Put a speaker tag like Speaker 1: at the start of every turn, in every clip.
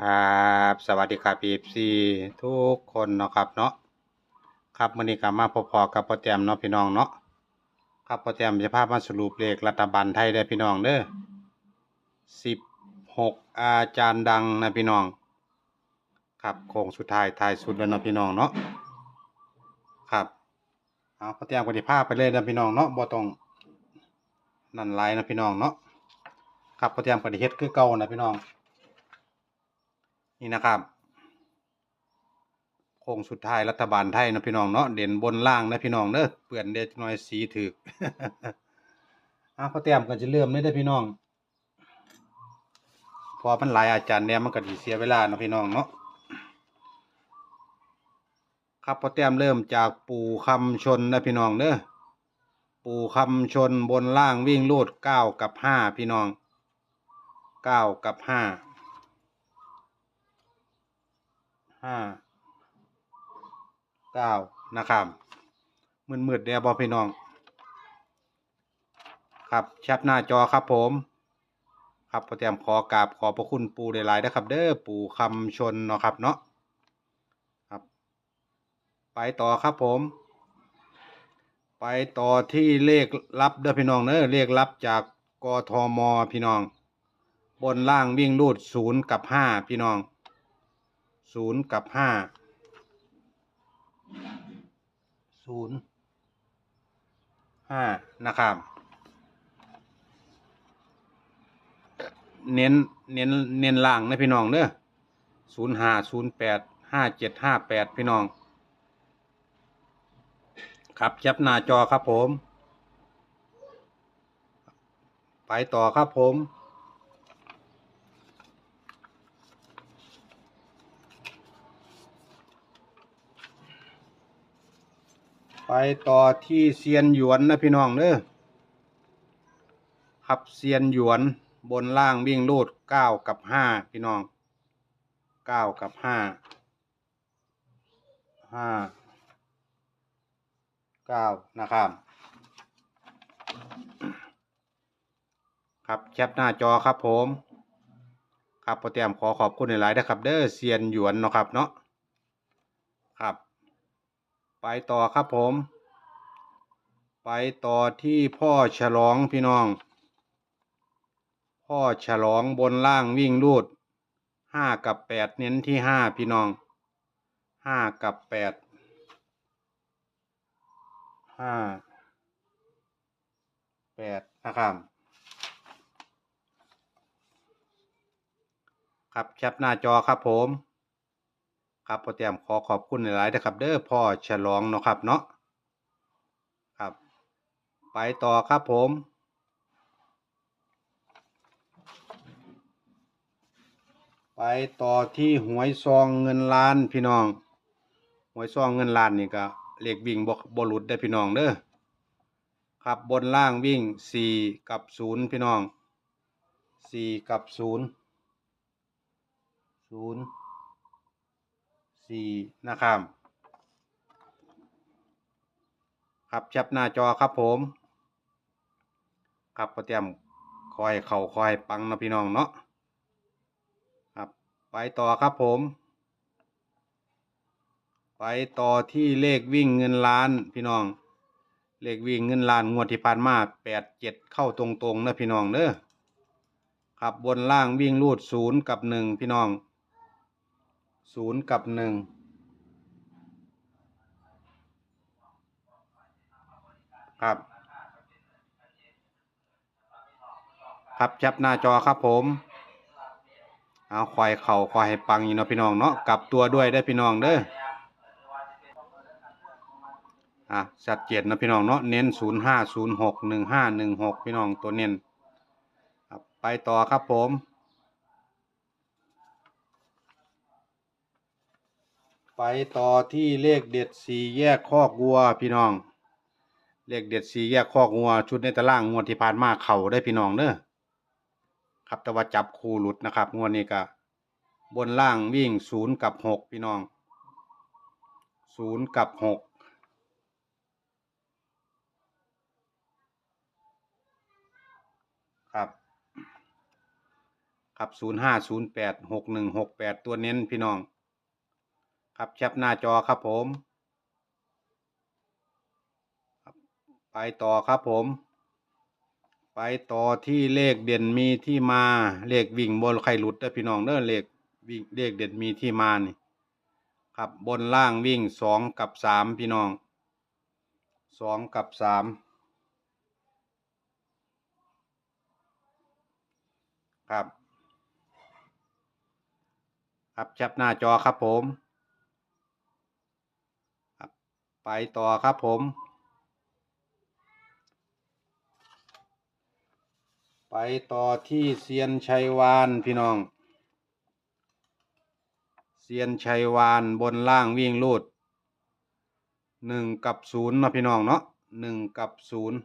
Speaker 1: ครับสวัสดีครับพีซีทุกคนเนาะครับเนาะครับวันนี้ก็มาพบๆกับพ่อแต้มเนาะพี่น้องเนาะครับพ่อแต้มจะพามาสรุปเลขรัฐบาลไทยได้พี่น้องเด้อสิบหกอาจารย์ดังนะพี่น้องครับโค้งสุดท้ายท้ายสุดแล้วเนาะพี่น้องเนาะครับเอาพ่อแต้มก็ได้พาไปเลยนะพี่น้องเนาะบ่ต้องนั่นไลน์นะพี่น้องเนาะครับพ่อแต้มก็ได้เฮ็ดคือเก่านะพี่น้อง นี่นะครับ โค้งสุดท้ายรัฐบาลไทยนะพี่น้องเนาะเด่นบนล่างนะพี่น้องเด้อเปื่อนเด็ดน้อยสีถึกอ้าวพอเตรียมก็จะเริ่มเลยเด้พี่น้อง พอมันหลายอาจารย์เนี่ยมันก็สิเสียเวลาเนาะพี่น้องเนาะครับพอเตรียมเริ่มจากปู่คำชนนะพี่น้องเด้อปู่คำชนบนล่างวิ่งลูดเก้ากับห้าพี่น้องเก้ากับห้า ห้าเก้านะครับมืดมืดเดียวบอพี่น้อง ครับแชปหน้าจอครับผม ครับพอเตรียมขอกราบขอพระคุณปูหลายๆนะครับ เด้อปูคำชนเนาะครับเนาะครับ ไปต่อครับผม ไปต่อที่เลขลับเด้อพี่น้องเด้อเลขลับจากกทมพี่น้อง บนล่างวิ่งรูดศูนย์กับห้าพี่น้อง ศูนย์กับห้าศูนย์ห้านะครับ เน้นเน้นเน้นล่างนะพี่น้องเด้อศูนย์ห้าศูนย์แปดห้าเจ็ดห้าแปดพี่น้อง ครับแคปหน้าจอครับผม ไปต่อครับผม ไปต่อที่เซียนหยวนนะพี่น้องเด้อครับเซียนหยวนบนล่างวิ่งลูดเก้ากับห้าพี่น้องเก้ากับห้าห้าเก้านะครับครับแคปหน้าจอครับผม ครับโปรเตรียมขอขอบคุณหลายๆนะครับ เด้อเซียนหยวนเนาะครับเนาะครับ ไปต่อครับผม ไปต่อที่พ่อฉลองพี่น้อง พ่อฉลองบนล่างวิ่งรูดห้ากับแปดเน้นที่ห้าพี่น้องห้ากับแปดห้าแปดนะครับครับแคปหน้าจอครับผม ครับพอเตรียมขอขอบคุณหลายๆนะครับ เด้อพ่อฉลองเนาะครับเนาะครับ ไปต่อครับผม ไปต่อที่หวยซองเงินล้านพี่น้อง หวยซองเงินล้านนี่ก็เลขวิ่งบบหลุดได้พี่น้องเด้อครับบนล่างวิ่งสี่กับศูนย์พี่น้องสี่กับศูนย์ศูนย์ สี่นะครับ ครับแชปหน้าจอครับผม ครับโปรเตรียมคอยเข่าคอยปังนะพี่น้องเนาะครับไปต่อครับผม ไปต่อที่เลขวิ่งเงินล้านพี่น้อง เลขวิ่งเงินล้านงวดที่ผ่านมาแปดเจ็ดเข้าตรงๆนะพี่น้องเด้อครับบนล่างวิ่งรูดศูนย์กับหนึ่งพี่น้อง ศูนย์กับหนึ่งครับครับแคปหน้าจอครับผมเอาควายเข่าควายให้ปังอยู่เนาะพี่น้องเนาะกลับตัวด้วยได้พี่น้องเด้ออะชัดเจนเนะพี่น้องเนาะเน้นศูนย์ห้าศูนย์หกหนึ่งห้าหนึ่งหกพี่น้องตัวเน้นไปต่อครับผม ไปต่อที่เลขเด็ดสี่แยกคอกวัวพี่น้อง เลขเด็ดสี่แยกคอกวัว ชุดในตารางงวดที่ผ่านมาเข่าได้พี่น้องเด้อครับแต่ว่าจับคู่หลุดนะครับ งวดนี้ก็บนล่างวิ่งศูนย์กับหกพี่น้องศูนย์กับหกครับครับศูนย์ห้าศูนย์แปดหกหนึ่งหกแปดตัวเน้นพี่น้อง ครับแคปหน้าจอครับผมไปต่อครับผม ไปต่อที่เลขเด่นมีที่มา เลขวิ่งบนใครหลุดเด้พี่น้องเด้อเลขวิ่งเลขเด่นมีที่มานี่ครับบนล่างวิ่งสองกับสามพี่น้องสองกับสามครับ ครับแคปหน้าจอครับผมครับ ไปต่อครับผม ไปต่อที่เซียนชัยวานพี่น้อง เซียนชัยวานบนล่างวิ่งลูดหนึ่งกับศูนย์นะพี่น้องเนาะหนึ่งกับศูนย์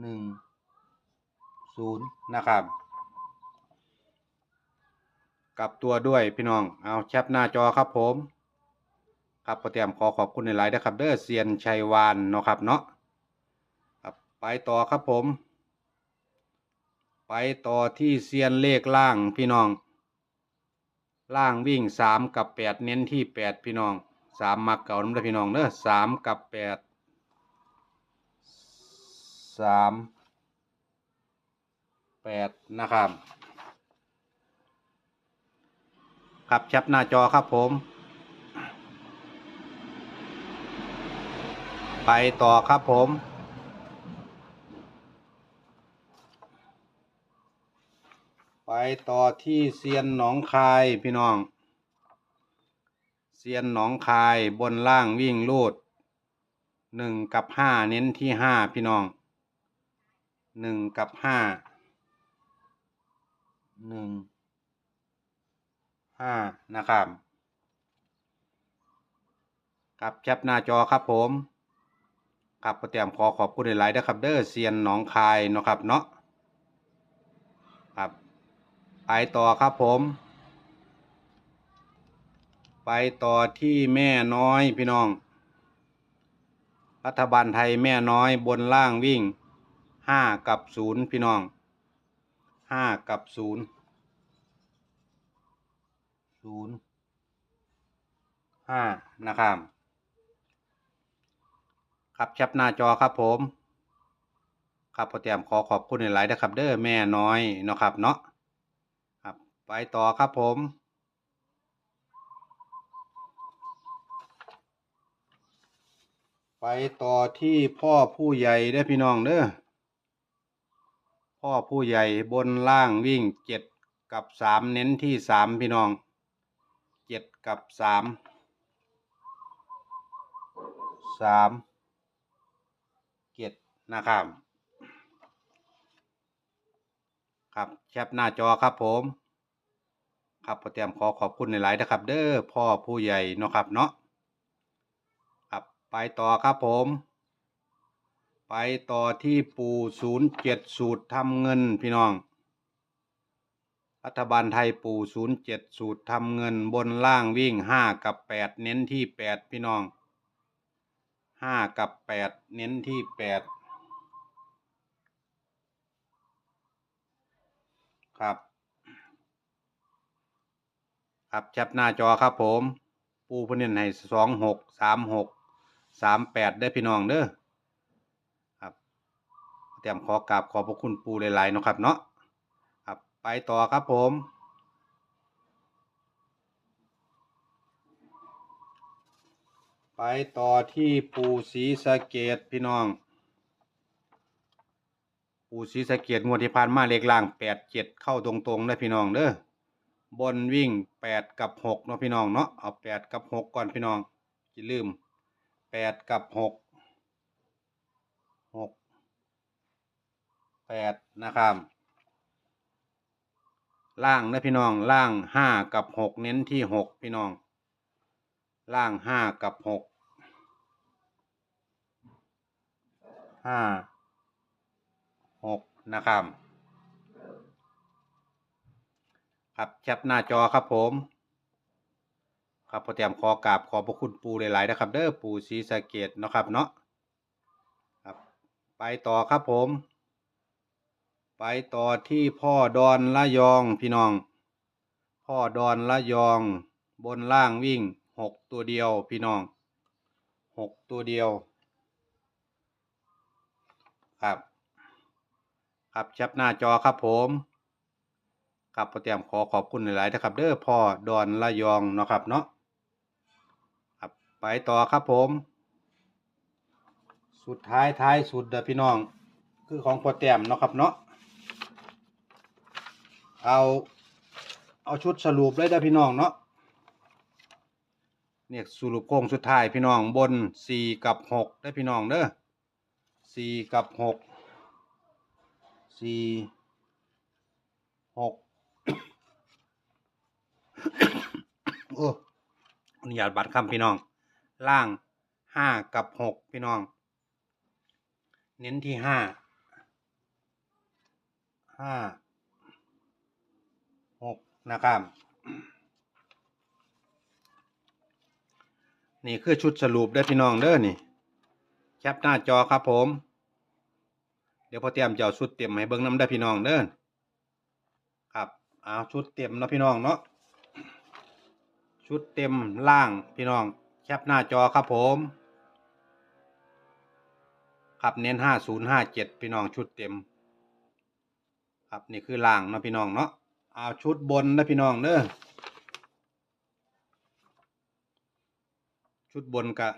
Speaker 1: หนึ่งศูนย์นะครับ กลับตัวด้วยพี่น้อง เอาแคปหน้าจอครับผม ครับโปรแกรมขอขอบคุณในไลน์นะครับ เด้อเซียนชัยวานเนาะครับเนาะครับไปต่อครับผม ไปต่อที่เซียนเลขล่างพี่น้อง ล่างวิ่งสามกับแปดเน้นที่แปดพี่น้องสามมักเก่าน้ำได้พี่น้องเด้อสามกับแปดสามแปดนะครับ ครับแคปหน้าจอครับผม ไปต่อครับผมไปต่อที่เซียนหนองคายพี่น้อง เซียนหนองคายบนล่างวิ่งลูดหนึ่งกับห้าเน้นที่ห้าพี่น้องหนึ่งกับห้าหนึ่ง ห้านะครับกับแคปหน้าจอครับผมครับโปรแกรมขอขอบคุณหลายๆนะครับ เด้อเซียนหนองคายเนาะครับเนาะครับไปต่อครับผม ไปต่อที่แม่น้อยพี่น้อง รัฐบาลไทยแม่น้อยบนล่างวิ่งห้ากับศูนย์พี่น้องห้ากับศูนย์ ศูนย์ห้านะครับ ครับแคปหน้าจอครับผมครับโปรแกรมขอขอบคุณหลายๆนะครับ เด้อแม่น้อยเนาะครับเนาะครับไปต่อครับผม ไปต่อที่พ่อผู้ใหญ่เด้พี่น้องเด้อพ่อผู้ใหญ่บนล่างวิ่งเจ็ดกับสามเน้นที่สามพี่น้อง กับสามสามเจ็ดนะครับ ครับแคปหน้าจอครับผม ครับโปรแกรมขอขอบคุณในหลายนะครับ เด้อพ่อผู้ใหญ่เนาะครับเนาะครับไปต่อครับผม ไปต่อที่ปูศูนย์เจ็ดสูตรทำเงินพี่น้อง รัฐบาลไทยปูศูนย์เจ็ดสูตรทำเงินบนล่างวิ่งห้ากับแปดเน้นที่แปดพี่น้องห้ากับแปดเน้นที่แปดครับ ครับแคปหน้าจอครับผม ปูเพนเนนให้สองหกสามหกสามแปดได้พี่น้องเด้อครับเตรียมขอกราบขอบพระคุณปูหลายๆเนาะครับเนาะ ไปต่อครับผม ไปต่อที่ปูศรีสะเกดพี่น้อง ปูศรีสะเกดงวดที่ผ่านมาเลขล่างแปดเจ็ดเข้าตรงๆได้พี่น้องเด้อบนวิ่งแปดกับหกเนาะพี่น้องเนาะเอาแปดกับหกก่อนพี่น้องอย่าลืมแปดกับหกหกแปดนะครับ ล่างนะพี่น้องล่างห้ากับหกเน้นที่หกพี่น้อง ล่างห้ากับหกห้าหกนะครับครับแคปหน้าจอครับผม ครับโปรแกรมขอกราบขอบพระคุณปูหลายๆนะครับ เด้อปูศรีสะเกดเนาะครับเนาะครับไปต่อครับผม ไปต่อที่พ่อดอนละยองพี่น้อง พ่อดอนละยอง บนล่างวิ่งหกตัวเดียวพี่น้องหกตัวเดียว ครับ ครับแชปหน้าจอครับผมครับพอเตรียมขอขอบคุณหลายๆนะครับ เด้อพ่อดอนละยองเนาะครับเนาะครับไปต่อครับผม สุดท้ายท้ายสุดเด้อพี่น้อง คือของพอเตรียมเนาะครับเนาะ เอา เอาชุดสรุปเลยเด้พี่น้องเนาะเนี่ยสรุปโค้งสุดท้ายพี่น้องบนสี่กับหกได้พี่น้องเด้อสี่กับหกสี่หกโอ้อนุญาตบัตรคำพี่น้อง ล่างห้ากับหกพี่น้อง เน้นที่ห้าห้า นะครับ นี่คือชุดสรุปได้พี่น้องเด้อนี่ แคปหน้าจอครับผม เดี๋ยวพอเตรียมจะเอาชุดเตรียมให้เบิ่งน้ำได้พี่น้องเด้อครับเอาชุดเตรียมเนาะพี่น้องเนาะชุดเต็มล่างพี่น้องแคปหน้าจอครับผมครับเน้นห้าศูนย์ห้าเจ็ดพี่น้องชุดเต็ม ครับนี่คือล่างเนาะพี่น้องเนาะ เอาชุดบนนะพี่น้องเด้อชุดบนกะ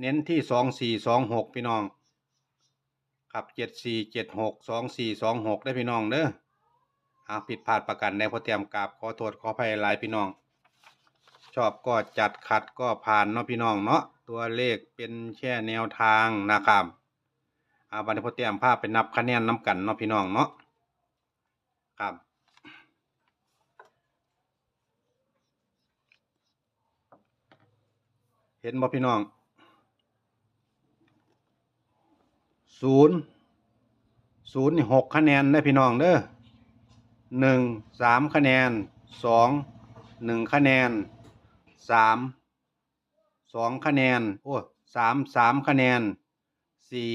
Speaker 1: เน้นที่สองสี่สองหกพี่น้องครับเจ็ดสี่เจ็ดหกสองสี่สองหกได้พี่น้องเด้อเอาผิดพลาดประกันได้พอเตรียมกราบขอโทษขออภัยหลายพี่น้อง ชอบก็จัดขัดก็ผ่านเนาะพี่น้องเนาะตัวเลขเป็นแค่แนวทางนะครับอาวันนี้พอเตรียมภาพไปนับคะแนนน้ำกันเนาะพี่น้องเนาะครับ เห็นบ่พี่น้องศูนย์ศูนย์หกคะแนนได้พี่น้องเด้อหนึ่งสามคะแนนสองหนึ่งคะแนนสามสองคะแนนโอ้สามสามคะแนนสี่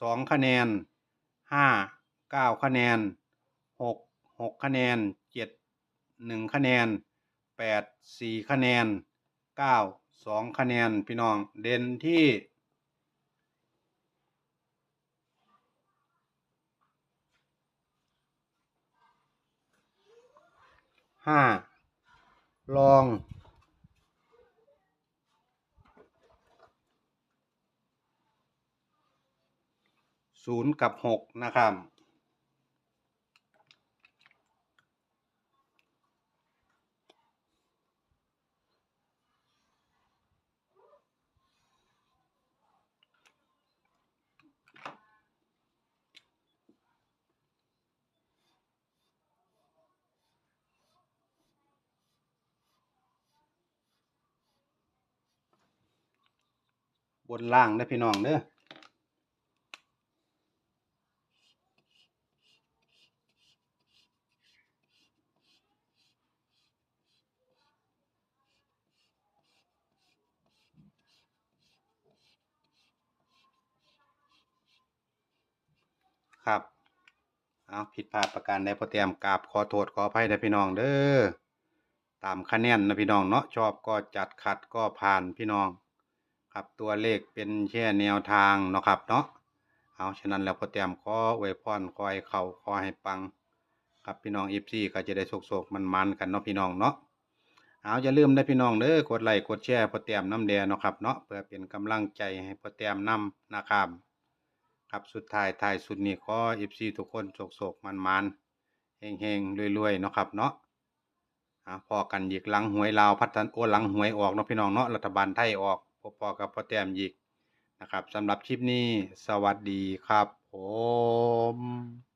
Speaker 1: สองคะแนนห้าเก้าคะแนนหกหกคะแนนเจ็ดหนึ่งคะแนนแปดสี่คะแนนเก้า สองคะแนนพี่น้องเด่นที่ห้าลองศูนย์กับหกนะครับ บนล่างได้พี่น้องเด้อครับเอาผิดพลาดประการใดพอเตรียมกราบขอโทษขออภัยนะพี่น้องเด้อตามคะแนนนะพี่น้องเนาะชอบก็จัดขัดก็ผ่านพี่น้อง ครับ ตัวเลขเป็นแค่แนวทางเนาะครับเนาะเอาฉะนั้นแล้วพอเตรียมขออวยพรขอให้เข่าขอให้ปังครับพี่น้องอีฟซีก็จะได้โศกๆมันๆกันเนาะพี่น้องเนาะเอาอย่าลืมนะพี่น้องเด้อกดไลค์กดแชร์พอเตรียมน้ำแดงเนาะครับเนาะเพื่อเป็นกำลังใจให้พอเตรียมน้ำนะครับครับสุดท้ายท้ายสุดนี้ขออีฟซีทุกคนโศกๆมันๆเฮงๆรวยๆเนาะครับเนาะพอกันอีกหลังหวยลาวพัฒนโอหลังหวยออกเนาะพี่น้องเนาะรัฐบาลไทยออก พอกับพ่อเตรียมอีกนะครับสำหรับคลิปนี้สวัสดีครับผม